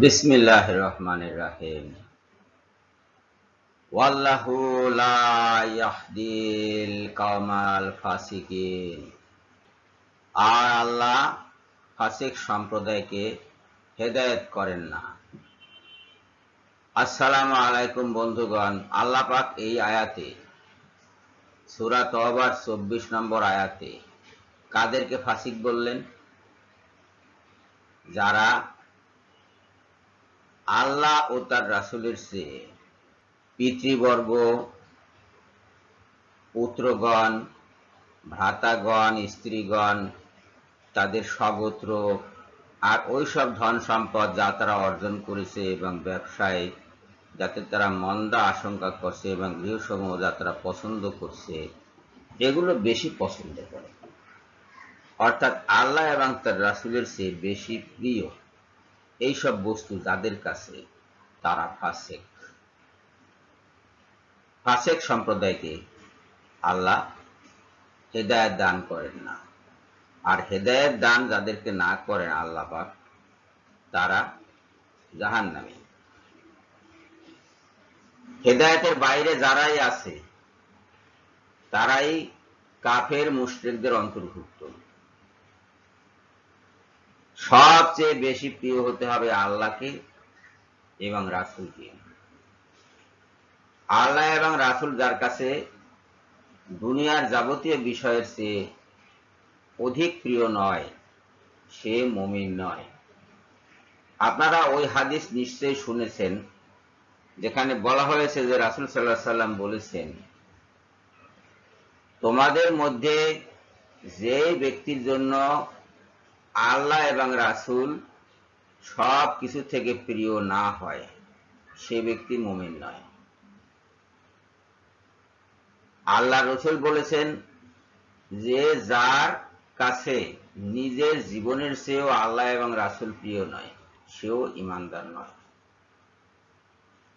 বিসমিল্লাহ রাহিম। আর আল্লাহ ফাসিক সম্প্রদায়কে হেদায়েত করেন না। আসসালামু আলাইকুম বন্ধুগণ, আল্লাহ পাক এই আয়াতে, সূরা তওবার 24 নম্বর আয়াতে কাদেরকে ফাসিক বললেন? যারা আল্লাহ ও তার রাসুলের চেয়ে পিতৃবর্গ, পুত্রগণ, ভ্রাতাগণ, স্ত্রীগণ, তাদের স্বগোত্র আর ওই সব ধন সম্পদ যা তারা অর্জন করেছে এবং ব্যবসায়, যাতে তারা মন্দা আশঙ্কা করছে এবং গৃহসমূহ যা তারা পছন্দ করছে, এগুলো বেশি পছন্দ করে। অর্থাৎ আল্লাহ এবং তার রাসুলের চেয়ে বেশি প্রিয়। এইসব বস্তু যাদের কাছে তারা ফাসেক। ফাসেক সম্প্রদায়কে আল্লাহ হেদায়ত দান করেন না। আর হেদায়ত দান যাদেরকে না করেন আল্লাহ পাক, তারা জাহান নামে হেদায়তের বাইরে যারাই আছে, তারাই কাফের মুশ্রিকদের অন্তর্ভুক্ত। সবচেয়ে বেশি প্রিয় হতে হবে আল্লাহকে এবং রাসুলকে। আল্লাহ এবং রাসুল যার কাছে দুনিয়ার যাবতীয় বিষয়ের চেয়ে অধিক প্রিয় নয়, সে মমিন নয়। আপনারা ওই হাদিস নিশ্চয়ই শুনেছেন, যেখানে বলা হয়েছে যে রাসুল সাল্লাহ সাল্লাম বলেছেন, তোমাদের মধ্যে যে ব্যক্তির জন্য আল্লাহ এবং রাসুল সব কিছু থেকে প্রিয় না হয়, সে ব্যক্তি মুমিন নয়। আল্লাহ রসুল বলেছেন, যে যার কাছে নিজের জীবনের চেয়েও আল্লাহ এবং রাসুল প্রিয় নয়, সেও ইমানদার নয়।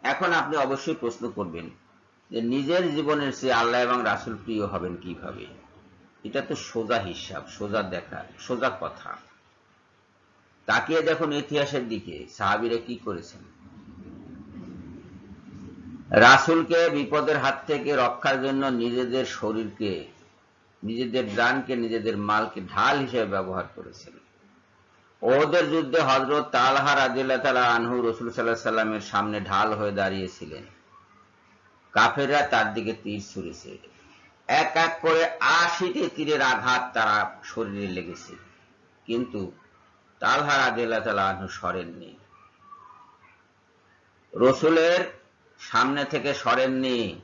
এখন আপনি অবশ্যই প্রশ্ন করবেন, যে নিজের জীবনের চেয়ে আল্লাহ এবং রাসুল প্রিয় হবেন কীভাবে? এটা তো সোজা হিসাব, সোজা দেখা, সোজা কথা। তাকিয়ে দেখুন ইতিহাসের দিকে, সাহাবিরা কি করেছেন? রাসুলকে বিপদের হাত থেকে রক্ষার জন্য নিজেদের শরীরকে, নিজেদের প্রাণকে, নিজেদের মালকে ঢাল হিসেবে ব্যবহার করেছেন। ওদের যুদ্ধে হজরত তালহা রাজিল্লা তালা আনহু রসুল সাল্লাহ সাল্লামের সামনে ঢাল হয়ে দাঁড়িয়েছিলেন। কাফেররা তার দিকে তীর ছুড়েছে। এক এক করে আশিটি তীরের আঘাত তারা শরীরে লেগেছে। কিন্তু তালহা রাজিল্লা তালা আনহু সরেননি। রসুলের সামনে থেকে সরেননি।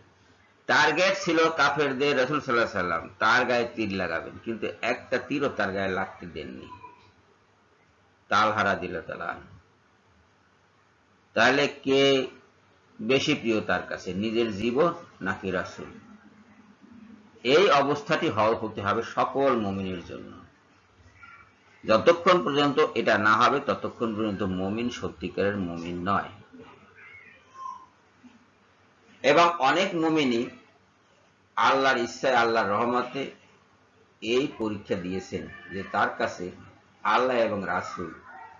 টার্গেট ছিল কাফেরদের রসুল সাল্লাহ সাল্লাম তার গায়ে তীর লাগাবেন, কিন্তু একটা তীরও তার গায়ে লাগতে দেননি। তালহারা দিল তালা তাহলে কে বেশি প্রিয় তার কাছে, নিজের জীবন নাকি রাসুল? এই অবস্থাটি হওয়া হতে হবে সকল মমিনের জন্য। যতক্ষণ পর্যন্ত এটা না হবে, ততক্ষণ পর্যন্ত মমিন সত্যিকারের মমিন নয়। এবং অনেক মমিনই আল্লাহর ইচ্ছায়, আল্লাহর রহমতে এই পরীক্ষা দিয়েছেন যে তার কাছে আল্লাহ এবং রাসুল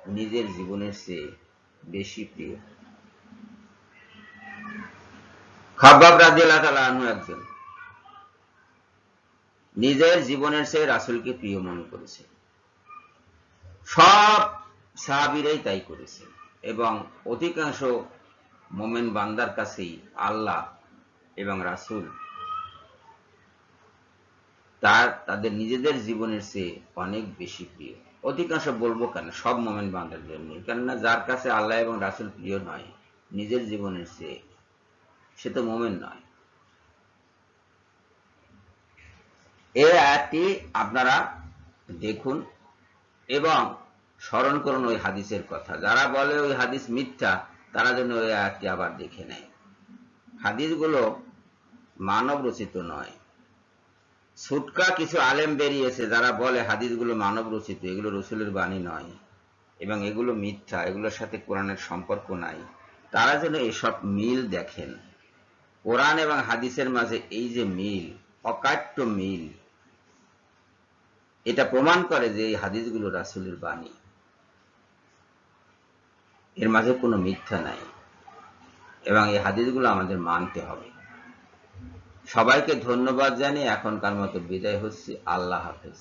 নিজের জীবনের চেয়ে বেশি প্রিয়। খাবাব রাজিয়াল একজন নিজের জীবনের চেয়ে রাসুলকে প্রিয় মনে করেছে। সব সাহাবিরাই তাই করেছে এবং অধিকাংশ মোমেন বান্দার কাছেই আল্লাহ এবং রাসুল তার, তাদের নিজেদের জীবনের চেয়ে অনেক বেশি প্রিয়। অধিকাংশ বলব কেন, সব মোমেন বান্দার জন্য। কেননা যার কাছে আল্লাহ এবং রাসুল প্রিয় নয়, নিজের জীবনের চেয়ে সে তো মোমেন নয়। এই আয়াতটি আপনারা দেখুন এবং স্মরণ করুন ওই হাদিসের কথা। যারা বলে ওই হাদিস মিথ্যা, তারা যেন ওই আয়াতটি আবার দেখে নেয়। হাদিসগুলো মানব রচিত নয়। ছুটকা কিছু আলেম বেরিয়েছে, যারা বলে হাদিসগুলো মানব রচিত এগুলো রসুলের বাণী নয় এবং এগুলো মিথ্যা, এগুলোর সাথে কোরআনের সম্পর্ক নাই। তারা যেন এসব মিল দেখেন। কোরআন এবং হাদিসের মাঝে এই যে মিল, অকাট্য মিল এটা প্রমাণ করে যে এই হাদিসগুলো রাসুলের বাণী। এর মাঝে কোনো মিথ্যা নাই। এবং এই হাদিসগুলো আমাদের মানতে হবে। সবাইকে ধন্যবাদ জানিয়ে এখনকার মতো বিদায় হচ্ছি। আল্লাহ হাফেজ।